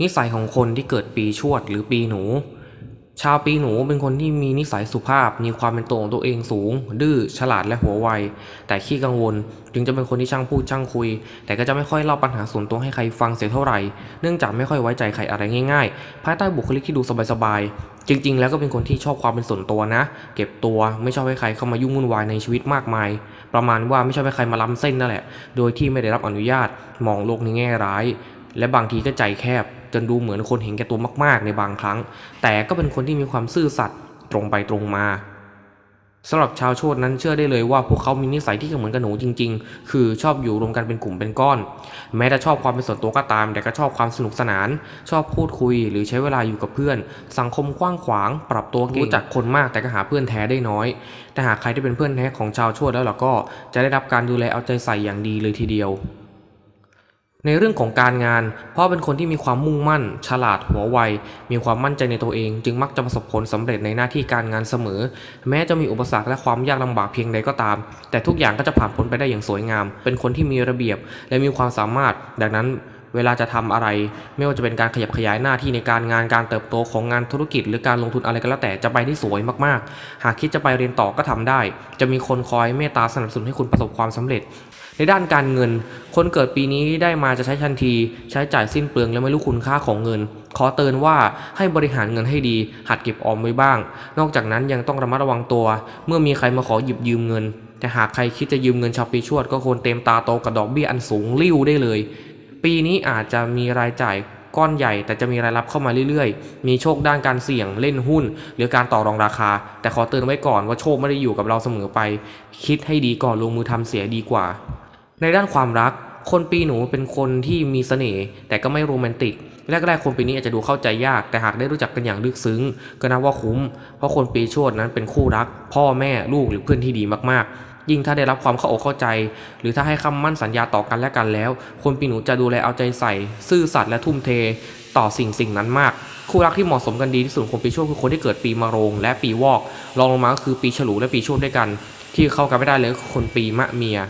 นิสัยของคนที่เกิดปีชวดหรือปีหนู ชาวปีหนูเป็นคนที่มีนิสัยสุภาพ มีความเป็นตัวของตัวเองสูง ดื้อฉลาดและหัวไว แต่ขี้กังวล จึงจะเป็นคนที่ช่างพูดช่างคุย แต่ก็จะไม่ค่อยเล่าปัญหาส่วนตัวให้ใครฟังเสียเท่าไหร่ เนื่องจากไม่ค่อยไว้ใจใครอะไรง่ายๆ ภายใต้บุคลิกที่ดูสบายๆ จริง ๆ แล้วก็เป็นคนที่ชอบความเป็นส่วนตัวนะ เก็บตัวไม่ชอบให้ใครเข้ามายุ่งวุ่นวายในชีวิตมากมาย ประมาณว่าไม่ชอบให้ใครมาล้ำเส้นนั่นแหละ โดยที่ไม่ได้รับอนุญาต มองโลกในแง่ร้าย และบางทีก็ใจแคบ จนดูเหมือนคนเห็นแก่ตัวมาก ๆ ในบางครั้ง แต่ก็เป็นคนที่มีความซื่อสัตย์ตรงไปตรงมาสำหรับชาวโชดนั้นเชื่อได้เลยว่าพวกเขามีนิสัยที่เหมือนกับหนูจริง ๆ คือชอบอยู่รวมกันเป็นกลุ่มเป็นก้อน แม้จะชอบความเป็นส่วนตัวก็ตาม แต่ก็ชอบความสนุกสนาน ชอบพูดคุยหรือใช้เวลาอยู่กับเพื่อน สังคมกว้างขวาง ปรับตัวเก่งรู้จักคนมากแต่ก็หาเพื่อนแท้ได้น้อย แต่หากใครที่เป็นเพื่อนแท้ของชาวโชดแล้วล่ะก็จะได้รับการดูแลเอาใจใส่อย่างดีเลยทีเดียว ในเรื่องของการงานพราะเป็นคนที่มีความมุ่งมั่น ฉลาดหัวไว มีความมั่นใจในตัวเอง จึงมักจะประสบผลสำเร็จในหน้าที่การงานเสมอ แม้จะมีอุปสรรคและความยากลำบากเพียงใดก็ตาม แต่ทุกอย่างก็จะผ่านพ้นไปได้อย่างสวยงาม เป็นคนที่มีระเบียบ และมีความสามารถ ดังนั้นเวลาจะทำอะไร ไม่ว่าจะเป็นการขยับขยายหน้าที่ในการงานการเติบโตของงานธุรกิจ หรือการลงทุนอะไรก็แล้วแต่จะไปได้สวยมากๆ หากคิดจะไปเรียนต่อก็ทำได้ จะมีคนคอยเมตตาสนับสนุนให้คุณประสบความสำเร็จในด้านการเงิน คนเกิดปีนี้ได้มาจะใช้ทันที ใช้จ่ายสิ้นเปลืองและไม่รู้คุณค่าของเงิน ขอเตือนว่าให้บริหารเงินให้ดี หัดเก็บออมไว้บ้าง นอกจากนั้นยังต้องระมัดระวังตัว เมื่อมีใครมาขอหยิบยืมเงิน แต่หากใครคิดจะยืมเงินชาวปีชวด ก็ควรเต็มตาโตกับดอกเบี้ยอันสูงริ้วได้เลย ปีนี้อาจจะมีรายจ่ายก้อนใหญ่แต่จะมีรายรับเข้ามาเรื่อยๆ มีโชคด้านการเสี่ยงเล่นหุ้น หรือการต่อรองราคา แต่ขอเตือนไว้ก่อนว่าโชคไม่ได้อยู่กับเราเสมอไป คิดให้ดีก่อนลงมือทำเสียดีกว่า ในด้านความรัก คนปีหนูเป็นคนที่มีเสน่ห์แต่ก็ไม่โรแมนติก แรกๆคนปีนี้อาจจะดูเข้าใจยาก แต่หากได้รู้จักกันอย่างลึกซึ้ง ก็นับว่าคุ้ม เพราะคนปีชวดนั้นเป็นคู่รัก พ่อแม่ลูกหรือเพื่อนที่ดีมากๆยิ่งถ้าได้รับความเข้าอกเข้าใจ หรือถ้าให้คำมั่นสัญญาต่อกันและกันแล้ว คนปีหนูจะดูแลเอาใจใส่ ซื่อสัตย์และทุ่มเท ต่อสิ่งสิ่งนั้นมาก คู่รักที่เหมาะสมกันดีที่สุดคนปีชวดคือคนที่เกิดปีมะโรงและปีวอกรองลงมาก็คือปีฉลูและปีชวดด้วยกัน ที่เข้ากันไม่ได้เลยคือคนปีมะเมีย